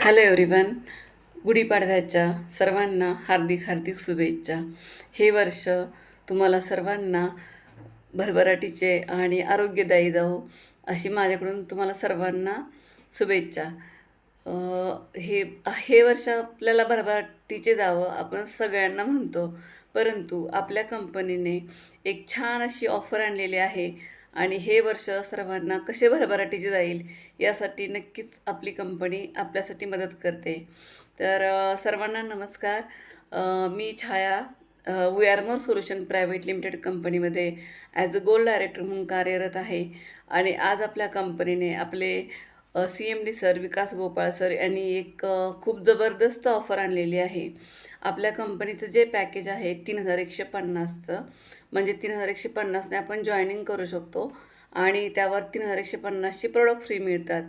Hello everyone. गुढीपाडव्याच्या सर्वांना हार्दिक हार्दिक शुभेच्छा. हे वर्ष तुम्हाला सर्वांना भरभराटीचे आणि आरोग्यदायी जाऊ अशी माझ्याकडून तुम्हाला सर्वांना शुभेच्छा. हे हे वर्ष आपल्याला भरभराटीचे जावं आपण सगळ्यांना म्हणतो. परंतु आपल्या कंपनीने एक छान अशी ऑफर आणलेली आहे. आणि हे वर्ष सर्वांना कसे भरभराटीचे जाईल यासाठी नक्कीच आपली कंपनी आपल्यासाठी मदत करते. तर सर्वांना नमस्कार. मी Chhaya V R more solution private limited कंपनीमध्ये ॲज अ गोल्ड डायरेक्टर म्हणून कार्यरत आहे. आणि आज आपल्या कंपनीने आपले C M D sir Vikas Gopal sir यांनी एक खूप जबरदस्त ऑफर आणलेली आहे. आपल्या कंपनीचं जे पॅकेज आहे तीन हजार एकशे पन्नासचं. म्हणजे तीन हजार एकशे पन्नासने आपण जॉईनिंग करू शकतो आणि त्यावर तीन हजार एकशे पन्नासची प्रोडक्ट फ्री मिळतात.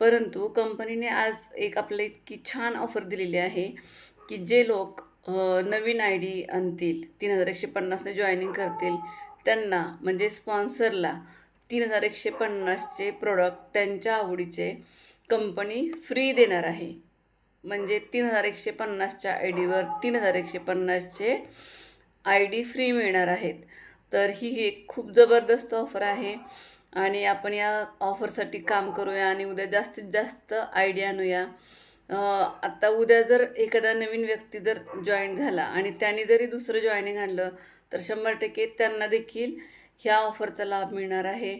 परंतु कंपनीने आज एक आपल्याला इतकी छान ऑफर दिलेली आहे की जे लोक नवीन आय डी आणतील तीन हजार एकशे पन्नासने जॉईनिंग करतील त्यांना म्हणजे स्पॉन्सरला तीन हजार एकशे पन्नासचे प्रोडक्ट त्यांच्या आवडीचे कंपनी फ्री देणार आहे. म्हणजे तीन हजार एकशे पन्नासच्या आय डीवर तीन हजार एकशे पन्नासचे आय डी फ्री मिळणार आहेत. तर ही एक खूप जबरदस्त ऑफर आहे. आणि आपण या ऑफरसाठी काम करूया आणि उद्या जास्तीत जास्त आयडिया आणूया. आत्ता उद्या जर एखादा नवीन व्यक्ती जर जॉईन झाला आणि त्याने जरी दुसरं जॉईनिंग आणलं तर शंभर टक्के त्यांना देखील ह्या ऑफरचा लाभ मिळणार आहे.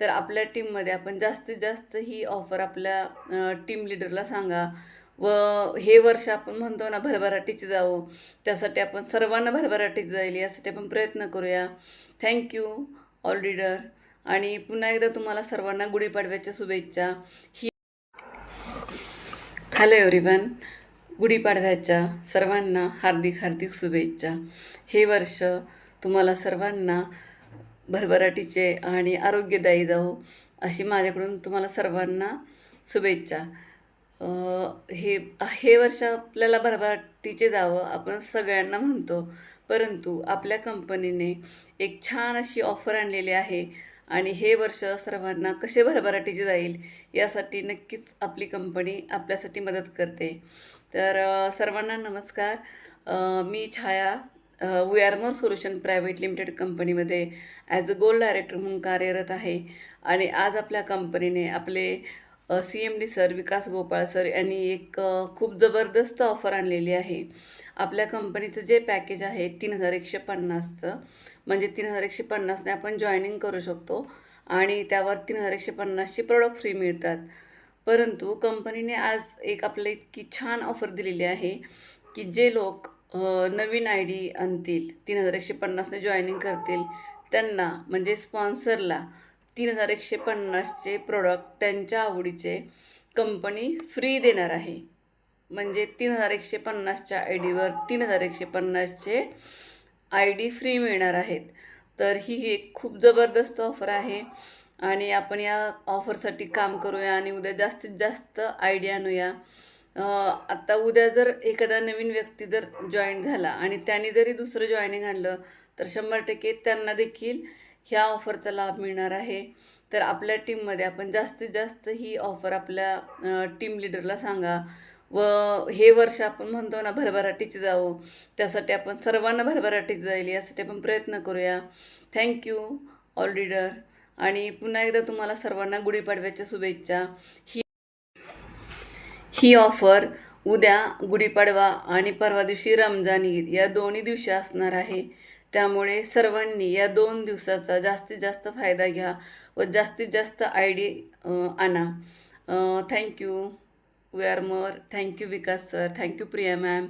तर आपल्या टीममध्ये आपण जास्तीत जास्त ही ऑफर आपल्या टीम लिडरला सांगा. व हे वर्ष आपण म्हणतो ना भरभराटीची जावं. त्यासाठी आपण सर्वांना भरभराटीची जाईल यासाठी आपण प्रयत्न करूया. थँक्यू ऑल लिडर आणि पुन्हा एकदा तुम्हाला सर्वांना गुढीपाडव्याच्या शुभेच्छा. ही हॅलो एव्हरीवन गुढीपाडव्याच्या सर्वांना हार्दिक हार्दिक शुभेच्छा. हे वर्ष तुम्हाला सर्वांना भरभराटीचे आणि आरोग्यदायी जाऊ अशी माझ्याकडून तुम्हाला सर्वांना शुभेच्छा. हे हे वर्ष आपल्याला भरभराटीचे जावं आपण सगळ्यांना म्हणतो. परंतु आपल्या कंपनीने एक छान अशी ऑफर आणलेली आहे आणि हे वर्ष सर्वांना कसे भरभराटीचे जाईल यासाठी नक्कीच आपली कंपनी आपल्यासाठी मदत करते. तर सर्वांना नमस्कार. मी Chhaya V R more solution private limited कंपनीमध्ये ॲज अ गोल्ड डायरेक्टर म्हणून कार्यरत आहे. आणि आज आपल्या कंपनीने आपले C M D sir Vikas Gopal sir यांनी एक खूप जबरदस्त ऑफर आणलेली आहे. आपल्या कंपनीचं जे पॅकेज आहे तीन हजार एकशे पन्नासचं म्हणजे तीन हजार एकशे पन्नासने आपण जॉईनिंग करू शकतो. आणि त्यावर तीन हजार एकशे पन्नासचे प्रोडक्ट फ्री मिळतात. परंतु कंपनीने आज एक आपल्या इतकी छान ऑफर दिलेली आहे की जे लोक नवीन आय डी आणतील तीन हजार एकशे पन्नासने जॉईनिंग करतील. त्यांना म्हणजे स्पॉन्सरला तीन हजार एकशे पन्नासचे प्रोडक्ट त्यांच्या आवडीचे कंपनी फ्री देणार आहे. म्हणजे तीन हजार एकशे पन्नासच्या आय डीवर तीन हजार एकशे पन्नासचे आय डी फ्री मिळणार आहेत. तर ही एक खूप जबरदस्त ऑफर आहे. आणि आपण या ऑफरसाठी काम करूया आणि उद्या जास्तीत जास्त आयडिया आणूया. आत्ता उद्या जर एखादा नवीन व्यक्ती जर जॉईन झाला आणि त्याने जरी दुसरं जॉईनिंग आणलं तर शंभर टक्के त्यांना देखील ह्या ऑफरचा लाभ मिळणार आहे. तर आपल्या टीममध्ये आपण जास्तीत जास्त ही ऑफर आपल्या टीम लिडरला सांगा. व हे वर्ष आपण म्हणतो ना भरभराटीची जावं. त्यासाठी आपण सर्वांना भरभराटीची जाईल यासाठी आपण प्रयत्न करूया. थँक्यू ऑल लिडर आणि पुन्हा एकदा तुम्हाला सर्वांना गुढीपाडव्याच्या शुभेच्छा. ही ही ऑफर उद्या गुढीपाडवा आणि परवा दिवशी रमजान ईद या दोन्ही दिवशी असणार आहे. त्यामुळे सर्वांनी या दोन दिवसाचा जास्तीत जास्त फायदा घ्या व जास्तीत जास्त आय डी आणा. Thank you V R more thank you Vikas sir thank you Priya ma'am